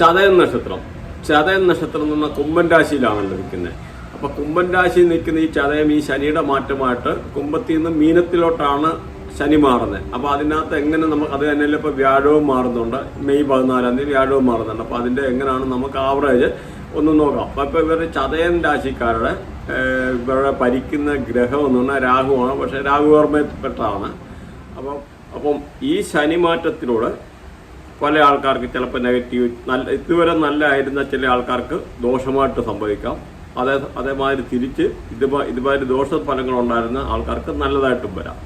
ചതയൻ നക്ഷത്രം. ചതയൻ നക്ഷത്രം എന്ന് പറഞ്ഞാൽ കുംഭൻ രാശിയിലാണല്ലോ നിൽക്കുന്നത്. അപ്പൊ കുംഭൻ രാശിയിൽ നിൽക്കുന്ന ഈ ചതയം ഈ ശനിയുടെ മാറ്റമായിട്ട് കുംഭത്തിൽ നിന്ന് മീനത്തിലോട്ടാണ് ശനി മാറുന്നത്. അപ്പൊ അതിനകത്ത് എങ്ങനെ നമുക്ക് അത് തന്നെയല്ലേ ഇപ്പൊ വ്യാഴവും മാറുന്നുണ്ട്. മെയ് പതിനാലാം തീയതി വ്യാഴവും മാറുന്നുണ്ട്. അപ്പൊ അതിന്റെ എങ്ങനെയാണ് നമുക്ക് ആവറേജ് ഒന്ന് നോക്കാം. അപ്പൊ ഇപ്പൊ ഇവരുടെ ചതയൻ രാശിക്കാരുടെ ഇവരുടെ ഭരിക്കുന്ന ഗ്രഹം എന്ന് പറഞ്ഞാൽ രാഹുവാണ്. പക്ഷെ രാഹു ഓർമ്മപ്പെട്ടതാണ് അപ്പം അപ്പം ഈ ശനി മാറ്റത്തിലൂടെ പല ആൾക്കാർക്ക് ചിലപ്പോൾ നെഗറ്റീവ് നല്ല ഇതുവരെ നല്ലതായിരുന്ന ചില ആൾക്കാർക്ക് ദോഷമായിട്ട് സംഭവിക്കാം. അതേ അതേമാതിരി തിരിച്ച് ഇതുമാ ഇതുമാതിരി ദോഷ ഫലങ്ങൾ ഉണ്ടായിരുന്ന ആൾക്കാർക്ക് നല്ലതായിട്ടും വരാം.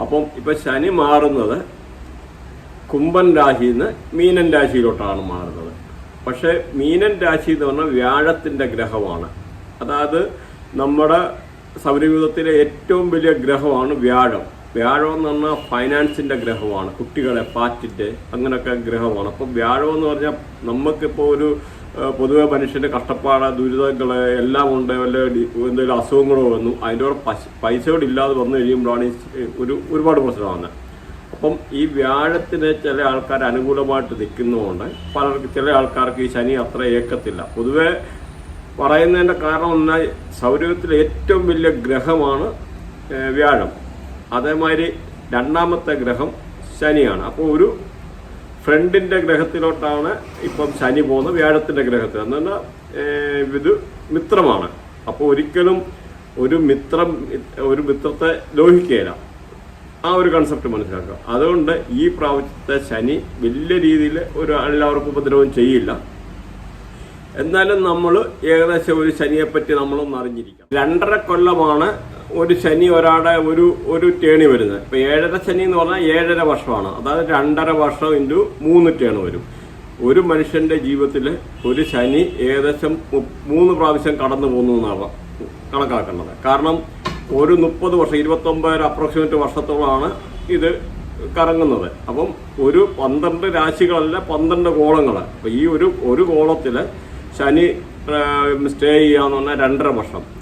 അപ്പം ഇപ്പം ശനി മാറുന്നത് കുംഭൻ രാശിയിൽ നിന്ന് മീനൻ രാശിയിലോട്ടാണ് മാറുന്നത്. പക്ഷേ മീനൻ രാശി എന്ന് പറഞ്ഞാൽ വ്യാഴത്തിന്റെ ഗ്രഹമാണ്. അതായത് നമ്മുടെ സൗരയൂഥത്തിലെ ഏറ്റവും വലിയ ഗ്രഹമാണ് വ്യാഴം. വ്യാഴം എന്ന് പറഞ്ഞാൽ ഫൈനാൻസിന്റെ ഗ്രഹമാണ്. കുട്ടികളെ പാറ്റിന്റെ അങ്ങനെയൊക്കെ ഗ്രഹമാണ്. അപ്പോൾ വ്യാഴം എന്ന് പറഞ്ഞാൽ നമുക്കിപ്പോൾ ഒരു പൊതുവെ മനുഷ്യന്റെ കഷ്ടപ്പാട് ദുരിതങ്ങൾ എല്ലാം ഉണ്ട് വല്ല എന്തെങ്കിലും അസുഖങ്ങളോ വന്നു അതിന്റെ കൂടെ പശ പൈസയോട് ഇല്ലാതെ വന്നു കഴിയുമ്പോഴാണ് ഒരു ഒരുപാട് പ്രശ്നമാണ് അപ്പം ഈ വ്യാഴത്തിന് ചില ആൾക്കാർ അനുകൂലമായിട്ട് നിൽക്കുന്നതുകൊണ്ട് പലർക്ക് ചില ആൾക്കാർക്ക് ഈ ശനി അത്ര ഏക്കത്തില്ല. പൊതുവെ പറയുന്നതിന്റെ കാരണം എന്നാൽ സൗരയൂഥത്തിലെ ഏറ്റവും വലിയ ഗ്രഹമാണ് വ്യാഴം. അതേമാതിരി രണ്ടാമത്തെ ഗ്രഹം ശനിയാണ്. അപ്പോൾ ഒരു ഫ്രണ്ടിന്റെ ഗ്രഹത്തിലോട്ടാണ് ഇപ്പം ശനി പോകുന്നത് വ്യാഴത്തിന്റെ ഗ്രഹത്തിൽ എന്ന് പറഞ്ഞാൽ ഇത് മിത്രമാണ്. അപ്പോൾ ഒരിക്കലും ഒരു മിത്രം ഒരു മിത്രത്തെ ലോഹിക്കുകയില്ല. ആ ഒരു കൺസെപ്റ്റ് മനസ്സിലാക്കുക. അതുകൊണ്ട് ഈ പ്രാവശ്യത്തെ ശനി വലിയ രീതിയിൽ ഒരു എല്ലാവർക്കും ഉപദ്രവം ചെയ്യില്ല. എന്നാലും നമ്മൾ ഏകദേശം ഒരു ശനിയെപ്പറ്റി നമ്മളൊന്ന് അറിഞ്ഞിരിക്കാം രണ്ടര കൊല്ലമാണ് ഒരു ശനി ഒരാളുടെ ഒരു ഒരു ടേണി വരുന്നത്. ഇപ്പൊ ഏഴര ശനി എന്ന് പറഞ്ഞാൽ ഏഴര വർഷമാണ്. അതായത് രണ്ടര വർഷം ഇന്റു മൂന്ന് ടേൺ വരും. ഒരു മനുഷ്യന്റെ ജീവിതത്തിൽ ഒരു ശനി ഏകദേശം മൂന്ന് പ്രാവശ്യം കടന്നു പോകുന്നു എന്നാണ് കണക്കാക്കേണ്ടത്. കാരണം ഒരു മുപ്പത് വർഷം ഇരുപത്തൊമ്പത് അപ്രോക്സിമേറ്റ് വർഷത്തോളമാണ് ഇത് കറങ്ങുന്നത്. അപ്പം ഒരു പന്ത്രണ്ട് രാശികളല്ല പന്ത്രണ്ട് കോളങ്ങൾ അപ്പൊ ഈ ഒരു ഒരു കോളത്തിൽ ശനി സ്റ്റേ ചെയ്യാന്ന് പറഞ്ഞാൽ രണ്ടര വർഷം.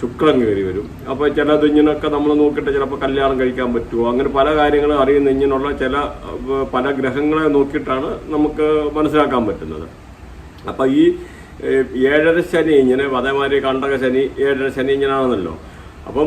ശുക്രൻ കയറി വരും. അപ്പൊ ചില ഇങ്ങനെയൊക്കെ നമ്മൾ നോക്കിയിട്ട് ചിലപ്പോൾ കല്യാണം കഴിക്കാൻ പറ്റുമോ? അങ്ങനെ പല കാര്യങ്ങളും അറിയുന്ന ഇങ്ങനെയുള്ള ചില പല ഗ്രഹങ്ങളെ നോക്കിയിട്ടാണ് നമുക്ക് മനസ്സിലാക്കാൻ പറ്റുന്നത്. അപ്പൊ ഈ ഏഴര ശനി ഇങ്ങനെ അതേമാതിരി കണ്ടക ശനി ഏഴര ശനി ഇങ്ങനെയാണെന്നല്ലോ അപ്പം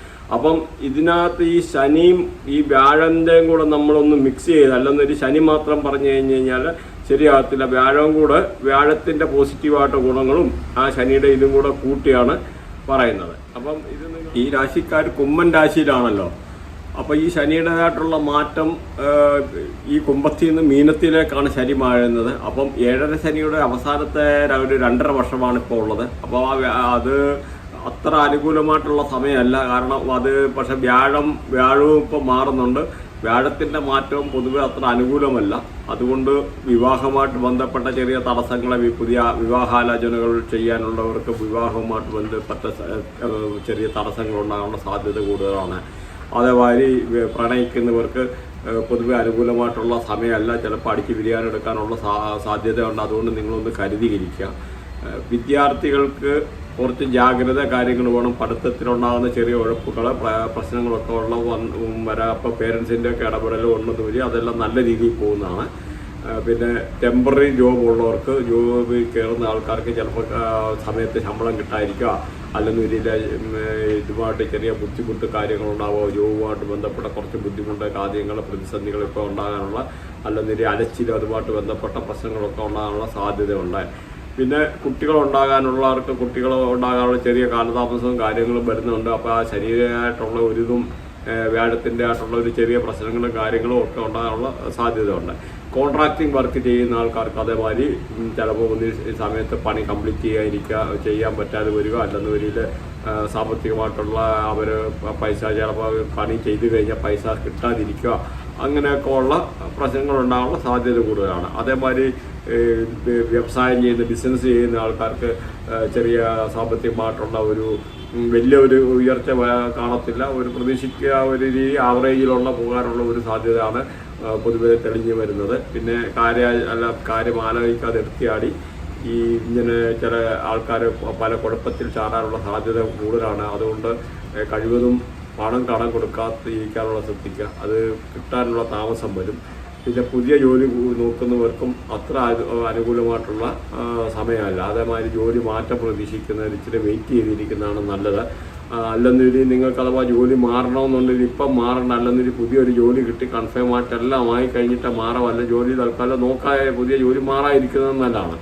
അപ്പം ഇതിനകത്ത് ഈ ശനിയും ഈ വ്യാഴന്റെയും കൂടെ നമ്മളൊന്ന് മിക്സ് ചെയ്ത് അല്ലെന്നൊരു ശനി മാത്രം പറഞ്ഞു കഴിഞ്ഞ് കഴിഞ്ഞാൽ ശരിയാകത്തില്ല. വ്യാഴവും കൂടെ വ്യാഴത്തിന്റെ പോസിറ്റീവായിട്ട് ഗുണങ്ങളും ആ ശനിയുടെ ഇതും കൂടെ കൂട്ടിയാണ് പറയുന്നത്. അപ്പം ഇത് ഈ രാശിക്കാർ കുമ്മൻ രാശിയിലാണല്ലോ. അപ്പം ഈ ശനിയുടേതായിട്ടുള്ള മാറ്റം ഈ കുമ്പത്തിൽ നിന്ന് മീനത്തിലേക്കാണ് ശനി മാഴുന്നത് അപ്പം ഏഴര ശനിയുടെ അവസാനത്തെ ഒരു രണ്ടര വർഷമാണ് ഇപ്പോൾ ഉള്ളത്. അപ്പോൾ അത് അത്ര അനുകൂലമായിട്ടുള്ള സമയമല്ല. കാരണം അത് പക്ഷെ വ്യാഴം വ്യാഴവും ഇപ്പം മാറുന്നുണ്ട്. വ്യാഴത്തിന്റെ മാറ്റവും പൊതുവെ അത്ര അനുകൂലമല്ല. അതുകൊണ്ട് വിവാഹമായിട്ട് ബന്ധപ്പെട്ട ചെറിയ തടസ്സങ്ങളെ പുതിയ വിവാഹാലോചനകൾ ചെയ്യാനുള്ളവർക്ക് വിവാഹവുമായിട്ട് ബന്ധപ്പെട്ട ചെറിയ തടസ്സങ്ങൾ ഉണ്ടാകാനുള്ള സാധ്യത കൂടുതലാണ്. അതേമാതിരി പ്രണയിക്കുന്നവർക്ക് പൊതുവെ അനുകൂലമായിട്ടുള്ള സമയമല്ല. ചിലപ്പോൾ അടിച്ച് ബിരിയാണി എടുക്കാനുള്ള സാധ്യതയുണ്ട് അതുകൊണ്ട് നിങ്ങളൊന്ന് കരുതിയിരിക്കുക. വിദ്യാർത്ഥികൾക്ക് കുറച്ച് ജാഗ്രത കാര്യങ്ങൾ വേണം. പഠിത്തത്തിലുണ്ടാകുന്ന ചെറിയ ഉഴപ്പുകൾ പ്രശ്നങ്ങളൊക്കെ ഉള്ള വരാ. അപ്പോൾ പേരൻസിന്റെ ഒക്കെ ഇടപെടൽ വരും. അതെല്ലാം നല്ല രീതിയിൽ പോകുന്നതാണ്. പിന്നെ ടെമ്പററി ജോബ് ഉള്ളവർക്ക് ജോബ് കയറുന്ന ആൾക്കാർക്ക് ചിലപ്പോൾ സമയത്ത് ശമ്പളം കിട്ടാതിരിക്കുക. അല്ലെങ്കിൽ ഒരു ഇതുമായിട്ട് ചെറിയ ബുദ്ധിമുട്ട് കാര്യങ്ങളുണ്ടാവുക. ജോബുമായിട്ട് ബന്ധപ്പെട്ട കുറച്ച് ബുദ്ധിമുട്ട് കാര്യങ്ങൾ ഇപ്പോൾ ഉണ്ടാകാനുള്ള അല്ലെങ്കിൽ അലച്ചിലും അതുമായിട്ട് ബന്ധപ്പെട്ട പ്രശ്നങ്ങളൊക്കെ ഉണ്ടാകാനുള്ള സാധ്യതയുണ്ട്. പിന്നെ കുട്ടികളുണ്ടാകാനുള്ളവർക്ക് കുട്ടികൾ ഉണ്ടാകാനുള്ള ചെറിയ കാലതാമസവും കാര്യങ്ങളും വരുന്നുണ്ട്. അപ്പോൾ ആ ശരീരമായിട്ടുള്ള ഒരിതും വ്യാഴത്തിന്റെ ആയിട്ടുള്ള ഒരു ചെറിയ പ്രശ്നങ്ങളും കാര്യങ്ങളും ഒക്കെ ഉണ്ടാകാനുള്ള സാധ്യതയുണ്ട്. കോൺട്രാക്ടിങ് വർക്ക് ചെയ്യുന്ന ആൾക്കാർക്ക് അതേമാതിരി ചിലപ്പോൾ ഒന്ന് സമയത്ത് പണി കംപ്ലീറ്റ് ചെയ്യാതിരിക്കുക ചെയ്യാൻ പറ്റാതെ വരിക അല്ലെന്ന് വരിയിൽ സാമ്പത്തികമായിട്ടുള്ള അവർ പൈസ ചിലപ്പോൾ പണി ചെയ്തു കഴിഞ്ഞാൽ പൈസ കിട്ടാതിരിക്കുക അങ്ങനെയൊക്കെ ഉള്ള പ്രശ്നങ്ങൾ ഉണ്ടാകാനുള്ള സാധ്യത കൂടുതലാണ്. അതേമാതിരി വ്യവസായം ചെയ്യുന്ന ബിസിനസ് ചെയ്യുന്ന ആൾക്കാർക്ക് ചെറിയ സാമ്പത്തികമായിട്ടുള്ള ഒരു വലിയ ഒരു ഉയർച്ച കാണത്തില്ല. ഒരു പ്രതീക്ഷിക്കുക ഒരു രീതി ആവറേജിലുള്ള പോകാനുള്ള ഒരു സാധ്യതയാണ് പൊതുവെ തെളിഞ്ഞു വരുന്നത്. പിന്നെ കാര്യ അല്ല കാര്യം ആലോചിക്കാതെ എടുത്തിയാടി ഈ ഇങ്ങനെ ചില ആൾക്കാർ പല കുഴപ്പത്തിൽ ചാടാനുള്ള സാധ്യത കൂടുതലാണ്. അതുകൊണ്ട് കഴിവതും പണം കടം കൊടുക്കാതിരിക്കാനുള്ള ശ്രദ്ധിക്കുക. അത് കിട്ടാനുള്ള താമസം വരും. പിന്നെ പുതിയ ജോലി നോക്കുന്നവർക്കും അത്ര അനുകൂലമായിട്ടുള്ള സമയമല്ല. അതേമാതിരി ജോലി മാറ്റം പ്രതീക്ഷിക്കുന്നവർ ഇച്ചിരി വെയിറ്റ് ചെയ്തിരിക്കുന്നതാണ് നല്ലത്. അല്ലെന്നൊരു നിങ്ങൾക്ക് അഥവാ ജോലി മാറണമെന്നുണ്ടെങ്കിൽ ഇപ്പം മാറണ്ട. അല്ലെന്നൊരു പുതിയൊരു ജോലി കിട്ടി കൺഫേം ആയിട്ട് എല്ലാം ആയി കഴിഞ്ഞിട്ട് മാറാമല്ല ജോലി തൽക്കാലം നോക്കാതെ പുതിയ ജോലി മാറാതിരിക്കുന്നത് നല്ലതാണ്.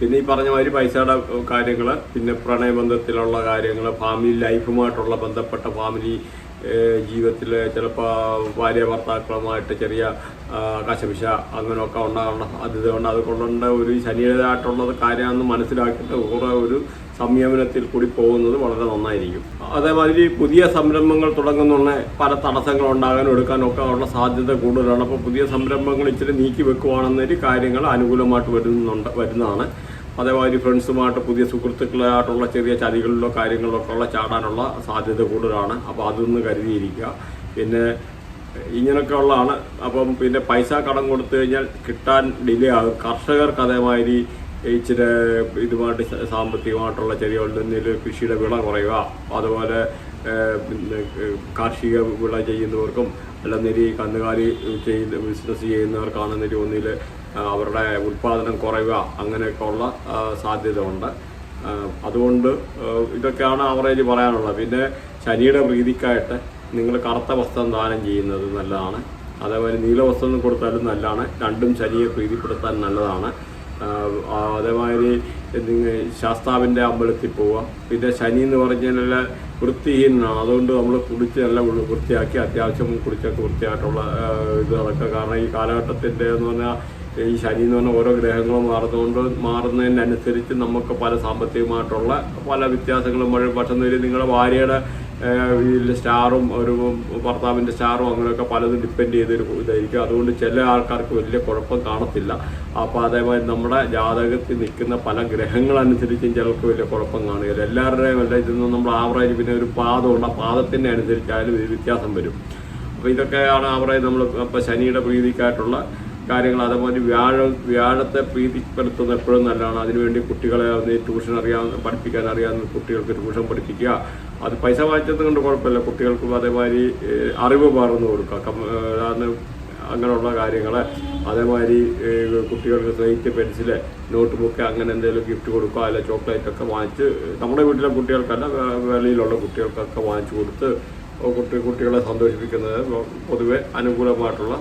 പിന്നെ ഈ പറഞ്ഞ മാതിരി പൈസയുടെ കാര്യങ്ങൾ പിന്നെ പ്രണയബന്ധത്തിലുള്ള കാര്യങ്ങൾ ഫാമിലി ലൈഫുമായിട്ടുള്ള ബന്ധപ്പെട്ട ഫാമിലി ജീവിതത്തിൽ ചിലപ്പോൾ ഭാര്യ ഭർത്താക്കളുമായിട്ട് ചെറിയ കശപിശ അങ്ങനെയൊക്കെ ഉണ്ടാകണം സാധ്യതയുണ്ട് അതുകൊണ്ടുണ്ട് ഒരു ശനിയായിട്ടുള്ളത് കാര്യമാണെന്ന് മനസ്സിലാക്കിയിട്ട് കുറേ ഒരു സംയമനത്തിൽ കൂടി പോകുന്നത് വളരെ നന്നായിരിക്കും. അതേമാതിരി പുതിയ സംരംഭങ്ങൾ തുടങ്ങുന്നുള്ള പല തടസ്സങ്ങൾ ഉണ്ടാകാനും എടുക്കാനും ഒക്കെ ഉള്ള സാധ്യത കൂടുതലാണ്. അപ്പോൾ പുതിയ സംരംഭങ്ങൾ ഇച്ചിരി നീക്കി വെക്കുവാണെന്നൊരു കാര്യങ്ങൾ അനുകൂലമായിട്ട് വരുന്നുണ്ട് വരുന്നതാണ്. അതേമാതിരി ഫ്രണ്ട്സുമായിട്ട് പുതിയ സുഹൃത്തുക്കളായിട്ടുള്ള ചെറിയ ചതികളിലോ കാര്യങ്ങളിലൊക്കെ ഉള്ള ചാടാനുള്ള സാധ്യത കൂടുതലാണ്. അപ്പോൾ അതൊന്ന് കരുതിയിരിക്കുക. പിന്നെ ഇങ്ങനെയൊക്കെ ഉള്ളതാണ് അപ്പം പിന്നെ പൈസ കടം കൊടുത്തു കഴിഞ്ഞാൽ കിട്ടാൻ ഡിലേ ആകും. കർഷകർക്ക് അതേമാതിരി ഇച്ചിരി ഇതുമായിട്ട് സാമ്പത്തികമായിട്ടുള്ള ചെറിയ എന്തെങ്കിലും കൃഷിയുടെ വിള കുറയുക. അതുപോലെ കാർഷിക വിള ചെയ്യുന്നവർക്കും അല്ലെന്നൊരു കന്നുകാലി ചെയ്യുന്ന ബിസിനസ് ചെയ്യുന്നവർക്കാണെന്നൊരു ഒന്നിൽ അവരുടെ ഉൽപ്പാദനം കുറയുക അങ്ങനെയൊക്കെ ഉള്ള സാധ്യത ഉണ്ട് അതുകൊണ്ട് ഇതൊക്കെയാണ് ആവറേജ് പറയാനുള്ളത്. പിന്നെ ശനിയുടെ പ്രീതിക്കായിട്ട് നിങ്ങൾ കറുത്ത വസ്ത്രം ദാനം ചെയ്യുന്നത് നല്ലതാണ്. അതേപോലെ നീലവസ്ത്രം കൊടുത്താലും നല്ലതാണ്. രണ്ടും ശനിയെ പ്രീതിപ്പെടുത്താൻ നല്ലതാണ്. അതേമാതിരി നിങ്ങൾ ശാസ്താവിന്റെ അമ്പലത്തിൽ പോവുക. പിന്നെ ശനി എന്ന് പറഞ്ഞാൽ വൃത്തിഹീനാണ് അതുകൊണ്ട് നമ്മൾ കുടിച്ച് നല്ല വൃത്തിയാക്കി അത്യാവശ്യം കുടിച്ചൊക്കെ വൃത്തിയായിട്ടുള്ള ഇത് കാരണം ഈ കാലഘട്ടത്തിന്റെ എന്ന് പറഞ്ഞാൽ ഈ ശനി എന്ന് പറഞ്ഞ ഓരോ ഗ്രഹങ്ങളും മാറുന്നതുകൊണ്ട് മാറുന്നതിനനുസരിച്ച് നമുക്ക് പല സാമ്പത്തികമായിട്ടുള്ള പല വ്യത്യാസങ്ങളും. വഴി പക്ഷേ നിങ്ങളുടെ ഭാര്യയുടെ സ്റ്റാറും ഒരു ഭർത്താവിന്റെ സ്റ്റാറും അങ്ങനെയൊക്കെ പലതും ഡിപ്പെൻഡ് ചെയ്തൊരു ഇതായിരിക്കും. അതുകൊണ്ട് ചില ആൾക്കാർക്ക് വലിയ കുഴപ്പം കാണത്തില്ല. അപ്പോൾ അതേമാതിരി നമ്മുടെ ജാതകത്തിൽ നിൽക്കുന്ന പല ഗ്രഹങ്ങളനുസരിച്ചും ചിലർക്ക് വലിയ കുഴപ്പം കാണുകയില്ല. എല്ലാവരുടെയും അല്ല ഇതൊന്നും നമ്മൾ ആവറേജ് പിന്നെ ഒരു പാദമുണ്ട്. ആ പാദത്തിന്റെ അനുസരിച്ചായാലും വ്യത്യാസം വരും. അപ്പോൾ ഇതൊക്കെയാണ് ആവറേജ് നമ്മൾ ഇപ്പോൾ ശനിയുടെ പ്രീതിക്കായിട്ടുള്ള കാര്യങ്ങൾ അതേപോലെ വ്യാഴ വ്യാഴത്തെ പ്രീതിപ്പെടുത്തുന്നത് എപ്പോഴും നല്ലതാണ്. അതിനുവേണ്ടി കുട്ടികളെ ട്യൂഷൻ അറിയാവുന്ന പഠിപ്പിക്കാൻ അറിയാവുന്ന കുട്ടികൾക്ക് ട്യൂഷൻ പഠിപ്പിക്കുക. അത് പൈസ വാങ്ങിച്ചത് കൊണ്ട് കുഴപ്പമില്ല. കുട്ടികൾക്കും അതേമാതിരി അറിവ് പകർന്നു കൊടുക്കുക. അങ്ങനെയുള്ള കാര്യങ്ങൾ. അതേമാതിരി കുട്ടികൾക്ക് സ്ലേറ്റ് പെൻസിൽ നോട്ട് ബുക്ക് അങ്ങനെ എന്തെങ്കിലും ഗിഫ്റ്റ് കൊടുക്കുക. അല്ലെങ്കിൽ ചോക്ലേറ്റ് ഒക്കെ വാങ്ങിച്ച് നമ്മുടെ വീട്ടിലെ കുട്ടികൾക്കല്ല വെളിയിലുള്ള കുട്ടികൾക്കൊക്കെ വാങ്ങിച്ചു കൊടുത്ത് കുട്ടി കുട്ടികളെ സന്തോഷിപ്പിക്കുന്നത് പൊതുവെ അനുകൂലമായിട്ടുള്ള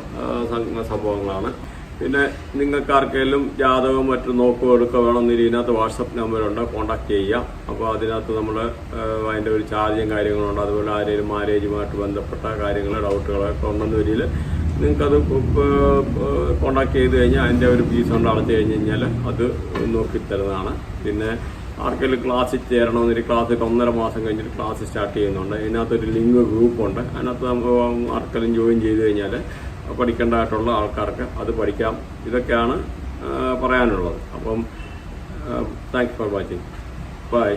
സംഭവങ്ങളാണ്. പിന്നെ നിങ്ങൾക്ക് ആർക്കെങ്കിലും ജാതകവും മറ്റും നോക്കുകയോ എടുക്കുക വേണമെന്നില്ല ഇതിനകത്ത് വാട്സപ്പ് നമ്പറുണ്ട് കോൺടാക്ട് ചെയ്യുക. അപ്പോൾ അതിനകത്ത് നമ്മൾ അതിന്റെ ഒരു ചാർജും കാര്യങ്ങളുണ്ട്. അതുപോലെ ആരെങ്കിലും മാരേജുമായിട്ട് ബന്ധപ്പെട്ട കാര്യങ്ങൾ ഡൗട്ടുകളൊക്കെ ഉണ്ടെന്ന് വരിയിൽ നിങ്ങൾക്കത് കോൺടാക്ട് ചെയ്ത് കഴിഞ്ഞാൽ അതിന്റെ ഒരു ഫീസ് കൊണ്ട് അടച്ചു കഴിഞ്ഞ് കഴിഞ്ഞാൽ അത് നോക്കി തരുന്നതാണ് പിന്നെ ആർക്കെങ്കിലും ക്ലാസ്സിൽ ചേരണമെന്നൊരു ക്ലാസ്സിൽ ഒന്നര മാസം കഴിഞ്ഞിട്ട് ക്ലാസ് സ്റ്റാർട്ട് ചെയ്യുന്നുണ്ട്. ഇതിനകത്തൊരു ലിങ്ക് ഗ്രൂപ്പുണ്ട് അതിനകത്ത് ആർക്കെങ്കിലും ജോയിൻ ചെയ്ത് കഴിഞ്ഞാൽ പഠിക്കേണ്ടതായിട്ടുള്ള ആൾക്കാർക്ക് അത് പഠിക്കാം. ഇതൊക്കെയാണ് പറയാനുള്ളത്. അപ്പം താങ്ക്സ് ഫോർ വാച്ചിങ് ബൈ